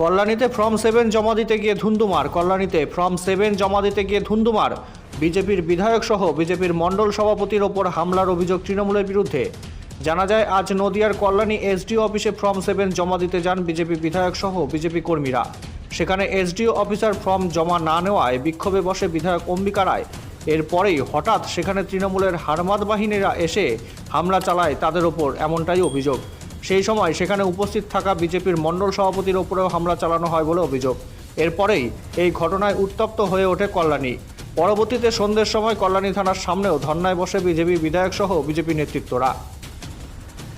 কল্যাণীতে form seven জমা দিতে গিয়ে ধুন্দুমার, কল্যাণীতে ফর্ম সেভেন জমা দিতে গিয়ে ধুন্দুমার। বিজেপির বিধায়ক সহ বিজেপির মণ্ডল সভাপতির ওপর হামলার অভিযোগ তৃণমূলের বিরুদ্ধে। জানা যায়, আজ নদিয়ার কল্যাণী এসডিও অফিসে ফর্ম সেভেন জমা দিতে যান বিজেপি বিধায়ক সহ বিজেপি কর্মীরা। সেখানে এসডিও অফিসার ফর্ম জমা না নেওয়ায় বিক্ষোভে বসে বিধায়ক অম্বিকা রায়। এরপরেই হঠাৎ সেখানে তৃণমূলের হারমাদ বাহিনীরা এসে হামলা চালায় তাদের ওপর, এমনটাই অভিযোগ। সেই সময় সেখানে উপস্থিত থাকা বিজেপির মণ্ডল সভাপতির ওপরেও হামলা চালানো হয় বলে অভিযোগ। এরপরেই এই ঘটনায় উত্তপ্ত হয়ে ওঠে কল্যাণী। পরবর্তীতে সন্ধ্যের সময় কল্যাণী থানার সামনেও ধর্নায় বসে বিজেপি বিধায়ক সহ বিজেপি নেতৃত্বরা।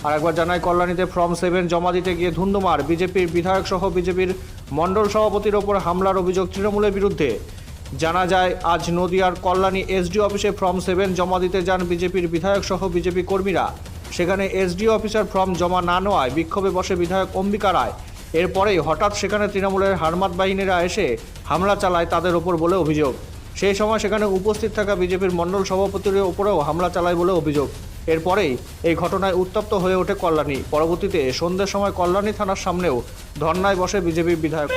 আর একবার জানায় কল্যাণীতে ফর্ম সেভেন জমা দিতে গিয়ে ধুন্দুমার বিজেপির বিধায়ক সহ বিজেপির মণ্ডল সভাপতির ওপর হামলার অভিযোগ তৃণমূলের বিরুদ্ধে। জানা যায়, আজ নদিয়ার কল্যাণী এসডি অফিসে ফর্ম সেভেন জমা দিতে যান বিজেপির বিধায়ক সহ বিজেপি কর্মীরা। সেখানে এসডি অফিসার ফর্ম জমা না নেওয়ায় বিক্ষোভে বসে বিধায়ক অম্বিকা রায়। এরপরেই হঠাৎ সেখানে তৃণমূলের হারমাত বাহিনীরা এসে হামলা চালায় তাদের ওপর বলে অভিযোগ। সেই সময় সেখানে উপস্থিত থাকা বিজেপির মণ্ডল সভাপতির ওপরেও হামলা চালায় বলে অভিযোগ। এরপরেই এই ঘটনায় উত্তপ্ত হয়ে ওঠে কল্যাণী। পরবর্তীতে সন্ধ্যের সময় কল্যাণী থানার সামনেও ধর্নায় বসে বিজেপি বিধায়ক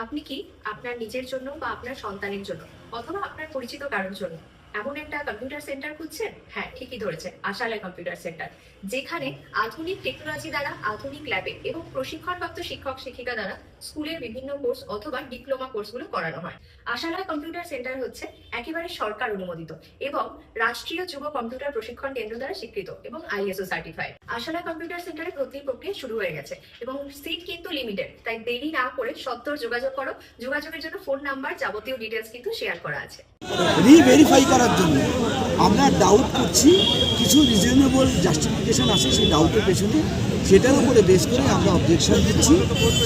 আপনি কি আপনার নিজের জন্য বা আপনার সন্তানের জন্য অথবা আপনার পরিচিত কারোর জন্য? এমন একটা কম্পিউটার সেন্টার খুঁজছেন? হ্যাঁ ঠিকই ধরেছেন, আশালয় কম্পিউটার সেন্টার যেখানে আধুনিক টেকনোলজি দ্বারা, আধুনিক ল্যাবে এবং প্রশিক্ষণপ্রাপ্ত শিক্ষক, শিক্ষিকা দ্বারা স্কুলের বিভিন্ন কোর্স অথবা ডিপ্লোমা কোর্সগুলো করানো হয়। আশালয় কম্পিউটার সেন্টার হচ্ছে একেবারে সরকার অনুমোদিত এবং রাষ্ট্রীয় যুব কম্পিউটার প্রশিক্ষণ কেন্দ্র দ্বারা স্বীকৃত এবং আইএসও সার্টিফাইড আশালয় কম্পিউটার সেন্টারে ভর্তি প্রক্রিয়া শুরু হয়ে গেছে এবং সিট কিন্তু লিমিটেড তাই দেরি না করে সত্তর যোগাযোগ করো। যোগাযোগের জন্য ফোন নাম্বার যাবতীয় ডিটেলস কিন্তু শেয়ার করা আছে। রিভেরিফাই করার জন্য। আমরা ডাউট করছি কিছু রিজনেবল জাস্টিফিকেশন আছে সেই ডাউটের পেছনে সেটার উপরে বেস করে আমরা অবজেকশন দিচ্ছি।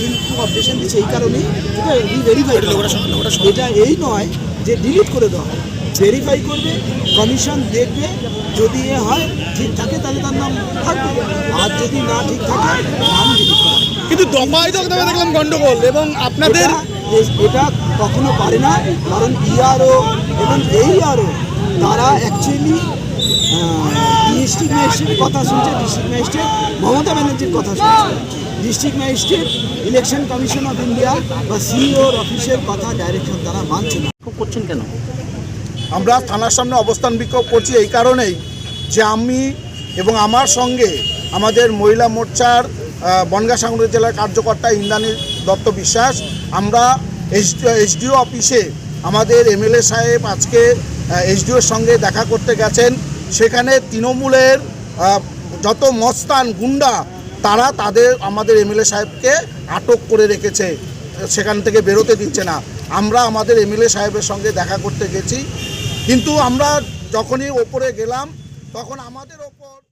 কিন্তু অবজেকশন দিচ্ছি এই কারণে এটা রিভেরিফাই এটা এই নয় যে ডিলিট করে দেওয়া ভেরিফাই করবে কমিশন দেখবে যদি এ হয় ঠিক থাকে তাহলে তার নাম থাকবে। আর যদি না ঠিক থাকে নাম ডিলিট করা কিন্তু দফায় দফায় দেখলাম গন্ডগোল এবং আপনাদের এটা- কখনো পারে না কারণ ইআরও এবং এই আরও তারা অ্যাকচুয়ালি ডিস্ট্রিক্ট ম্যাজিস্ট্রেটের কথা শুনছে ডিস্ট্রিক্ট ম্যাজিস্ট্রেট মমতা ব্যানার্জির কথা শুনছে। District magistrate election commission of India বা সিইওর অফিসের কথা ডাইরেকশন তারা মানছে না। করছেন কেন? আমরা থানার সামনে অবস্থান বিক্ষোভ করছি এই কারণেই যে আমি এবং আমার সঙ্গে আমাদের মহিলা মোর্চার বনগাঁ সাংগঠনিক জেলার কার্যকর্তা ইন্দ্রাণী দত্ত বিশ্বাস আমরা এসডিও অফিসে আমাদের এমএলএ সাহেব আজকে এসডিওর সঙ্গে দেখা করতে গেছেন। সেখানে তৃণমূলের যত মস্তান গুন্ডা, তারা তাদের, আমাদের এমএলএ সাহেবকে আটক করে রেখেছে। সেখান থেকে বেরোতে দিচ্ছে না। আমরা আমাদের এমএলএ সাহেবের সঙ্গে দেখা করতে গেছি। কিন্তু আমরা যখনই ওপরে গেলাম, তখন আমাদের ওপর